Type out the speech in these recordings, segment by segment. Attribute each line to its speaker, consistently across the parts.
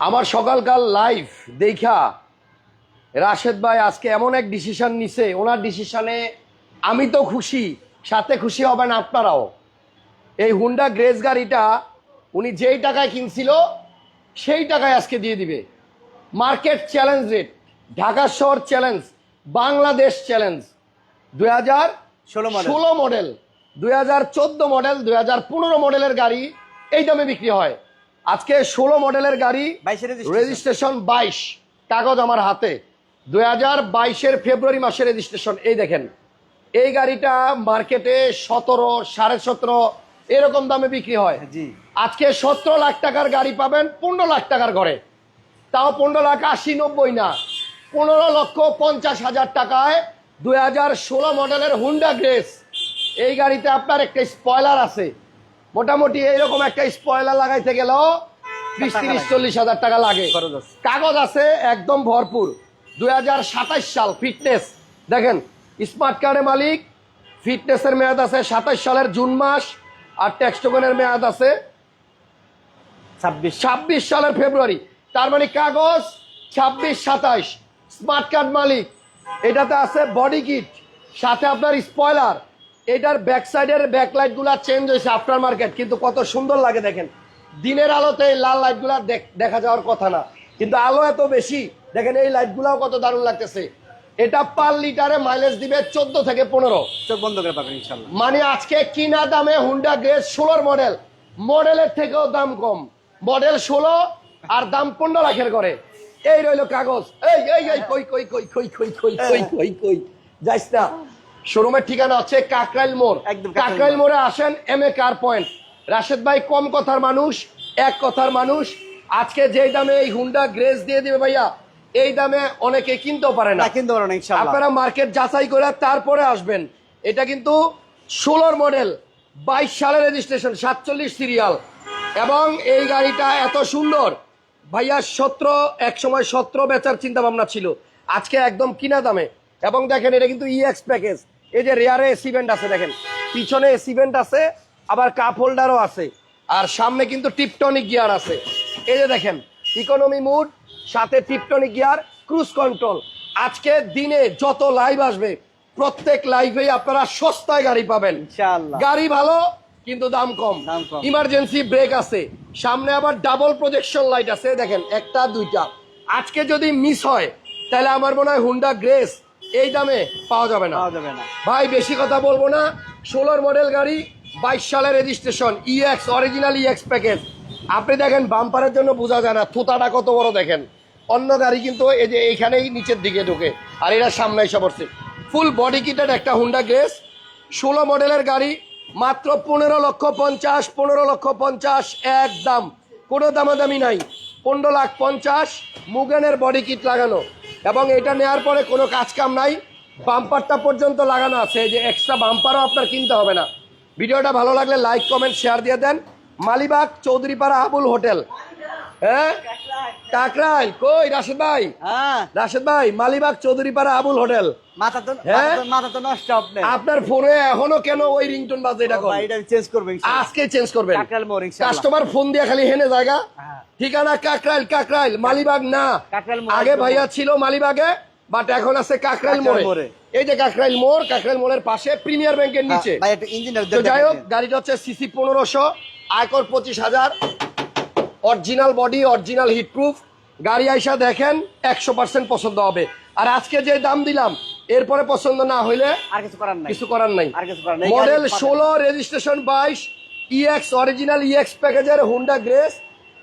Speaker 1: আমার সকালকাল লাইভ দেখা রাশেদ ভাই আজকে এমন এক ডিসিশন নিছে ওনার ডিসিশনে আমি তো খুশি সাথে খুশি হবেন আপনারাও। এই হুন্ডা গ্রেস গাড়িটা উনি যেই টাকায় কিনছিল সেই টাকায় আজকে দিয়ে দিবে। মার্কেট চ্যালেঞ্জ রেট ঢাকা শহর চ্যালেঞ্জ বাংলাদেশ চ্যালেঞ্জ দুই হাজার ষোলো মডেল দুই হাজার চোদ্দ মডেল দুই হাজার পনেরো মডেলের গাড়ি এই দামে বিক্রি হয়। আজকে ষোলো মডেলের গাড়ি রেজিস্ট্রেশন বাইশ। কাগজ আমার হাতে। দুই হাজার বাইশের ফেব্রুয়ারি মাসের রেজিস্ট্রেশন এই দেখেন এই গাড়িটা মার্কেটে সতেরো সাড়ে সতেরো এরকম দামে বিক্রি হয়। আজকে সতেরো লাখ টাকার গাড়ি পাবেন পনেরো লাখ টাকার ঘরে। তাও পনেরো লাখ আশি নব্বই না। পনেরো লক্ষ পঞ্চাশ হাজার টাকায় দুই হাজার ষোলো মডেলের হুন্ডা গ্রেস। এই গাড়িতে আপনার একটা স্পয়লার আছে। মোটামুটি এইরকম একটা স্পয়লার লাগাইতে গেলেও বিশ তিরিশ চল্লিশ হাজার টাকা লাগে। কাগজ আছে একদম ভরপুর। দুই হাজার সাতাইশ সাল ফিটনেস দেখেন স্মার্ট কার্ডের মালিক ফিটনেসের মেয়াদ আছে সাতাইশ সালের জুন মাস আর ট্যাক্স টোকনের মেয়াদ আছে
Speaker 2: ছাব্বিশ।
Speaker 1: ছাব্বিশ সালের ফেব্রুয়ারি। তার মানে কাগজ ছাব্বিশ সাতাইশ। স্মার্ট কার্ড মালিক। এটাতে আছে বডি কিট সাথে আপনার স্পয়লার এটার ব্যাক সাইডের ব্যাক লাইটগুলা চেঞ্জ হয়েছে আফটার মার্কেট কিন্তু কত সুন্দর লাগে দেখেন দিনের আলোতে এই লাল লাইটগুলা দেখা যাওয়ার কথা না কিন্তু আলো এত বেশি দেখেন এই লাইট গুলাও কত দারুণ লাগতেছে এটা পার লিটারে মাইলেজ দিবে চোদ্দ থেকে পনেরো
Speaker 2: চোখ বন্ধ করে পাবেন ইনশাল্লাহ
Speaker 1: মানে আজকে কিনা দামে হুন্ডা গ্রেস ষোলোর মডেল মডেলের থেকেও দাম কম মডেল ষোলো আর দাম পনেরো লাখের করে এই রইল কাগজ এই এই এই কই কই কই কই কই কই কই কই কই যাইস না শোরুমের ঠিকানা হচ্ছে কাকরাইল মোড়।
Speaker 2: কাকরাইল
Speaker 1: মোড়ে। আসেন M A car point Rashed ভাই কম কথার মানুষ এক কথার মানুষ। আজকে যেই দামে এই হুন্ডা গ্রেস দিয়ে দিবে ভাইয়া এই দামে অনেকে কিনতেও পারে না।
Speaker 2: কিনতে পারেন ইনশাল্লাহ।
Speaker 1: আপনারা মার্কেট যাচাই করে তারপরে আসবেন। এটা কিন্তু ষোলোর মডেল বাইশ সালের রেজিস্ট্রেশন সাতচল্লিশ সিরিয়াল এবং এই গাড়িটা এত সুন্দর। ভাইয়া সতেরো এক সময় সতেরো বেচার চিন্তা ভাবনা ছিল। আজকে একদম কিনা দামে। এবং দেখেন এটা কিন্তু ইএক্স প্যাকেজ এই যে রেয়ারে এসিভেন্ট আছে দেখেন পিছনে এসিভেন্ট আছে আবার কাপ হোল্ডারও আছে আর সামনে কিন্তু টিপটনিক গিয়ার আছে। এই যে দেখেন ইকোনমি মুড সাথে টিপটনিক গিয়ার ক্রুজ কন্ট্রোল আজকে দিনে যত লাইভ আসবে প্রত্যেক লাইভেই আপনারা সস্তায় গাড়ি পাবেন।
Speaker 2: ইনশাআল্লাহ।
Speaker 1: গাড়ি ভালো কিন্তু দাম কম। ইমার্জেন্সি ব্রেক আছে। সামনে আবার ডাবল প্রজেকশন লাইট আছে দেখেন একটা দুইটা। আজকে যদি মিস হয় তাহলে আমার মনে হয় হুন্ডা গ্রেস এই দামে পাওয়া যাবে না।
Speaker 2: পাওয়া যাবে না।
Speaker 1: ভাই বেশি কথা বলব না। ষোলোর মডেল গাড়ি বাইশ সালের registration EX original EX package আপনি দেখেন বাম্পারের জন্য বোঝা যায় না থুতাটা কত বড় দেখেন। অন্য গাড়ি কিন্তু এই যে এইখানেই নিচের দিকে ঢুকে আর এটা সামনে এসে পড়ছে। ফুল বডি কিটের একটা হুন্ডা গ্রেস ষোলো মডেলের গাড়ি মাত্র পনেরো লক্ষ পঞ্চাশ পনেরো লক্ষ পঞ্চাশ এক দাম কোনো দামাদামি নাই। পনেরো লাখ পঞ্চাশ মুগেনের বডি কিট লাগানো। এবং এটা নেওয়ার পরে কোনো কাজ কাম নাই। বাম্পারটা পর্যন্ত লাগানো আছে। যে এক্সট্রা বাম্পারও আপনার কিনতে হবে না। ভিডিওটা ভালো লাগলে লাইক কমেন্ট শেয়ার দিয়ে দেন। মালিবাগ, চৌধুরীপাড়া, আবুল হোটেল। হ্যাঁ? কাকরাইল কই রাশেদ ভাই?
Speaker 2: হ্যাঁ।
Speaker 1: রাশেদ ভাই মালিবাগ চৌধুরীপাড়া আবুল হোটেল। হ্যাঁ? আপনার ফোনে এখনও কেন ওই রিংটোন বাজে এটা
Speaker 2: চেঞ্জ
Speaker 1: আজকে চেঞ্জ করবেন। কাস্টমার ফোন দিয়ে খালি হেনে জায়গা।
Speaker 2: হ্যাঁ।
Speaker 1: ঠিকানা কাকরাইল কাকরাইল মালিবাগ না। আগে ভাইয়া ছিল মালিবাগে বাট এখন আছে কাকরাইল মোড়ে। এই যে কাকরাইল মোড় কাকরাইল মোড়ের পাশে প্রিমিয়ার ব্যাংকের নিচে। যাই হোক গাড়িটা হচ্ছে সিসি পনেরোশো আয়কর পঁচিশ হাজার। Original body original heat proof গাড়ি আইসা দেখেন একশো পার্সেন্ট পছন্দ হবে। আর আজকে যে দাম দিলাম এরপরে পছন্দ না হইলে
Speaker 2: আর কিছু করার নাই।
Speaker 1: কিছু করার নাই।
Speaker 2: আর কিছু করার নাই।
Speaker 1: মডেল। ষোলো রেজিস্ট্রেশন বাইশ ইএক্স অরিজিনাল ইএক্স প্যাকেজের হুন্ডা গ্রেস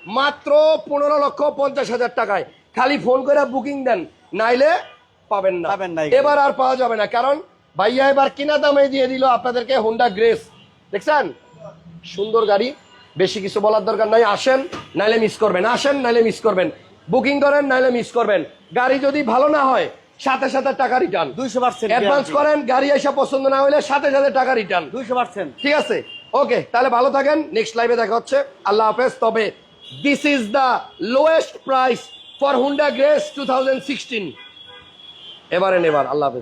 Speaker 1: মাত্র পনেরো লক্ষ পঞ্চাশ হাজার টাকায়। খালি ফোন করে বুকিং দেন নাইলে পাবেন না।
Speaker 2: পাবেন না
Speaker 1: এবার আর পাওয়া যাবে না কারণ ভাইয়া এবার কিনা দামে দিয়ে দিল আপনাদেরকে হুন্ডা গ্রেস দেখছেন? সুন্দর গাড়ি। বেশি কিছু বলার দরকার নাই আসেন নাইলে মিস করবেন। আসেন নাইলে মিস করবেন। বুকিং করেন নাইলে মিস করবেন। গাড়ি যদি ভালো না হয় সাথে সাথে টাকা রিটার্ন
Speaker 2: দুইশো পার্সেন্ট
Speaker 1: অ্যাডভান্স করেন গাড়ি এসে পছন্দ না হলে সাথে সাথে টাকা রিটার্ন
Speaker 2: দুইশো পার্সেন্ট
Speaker 1: ঠিক আছে? ওকে তাহলে ভালো থাকেন। নেক্সট লাইভে দেখা হচ্ছে। আল্লাহ হাফেজ। তবে this is the lowest price for Honda Grace two thousand sixteen এবারে নেবার আল্লাহ হাফেজ।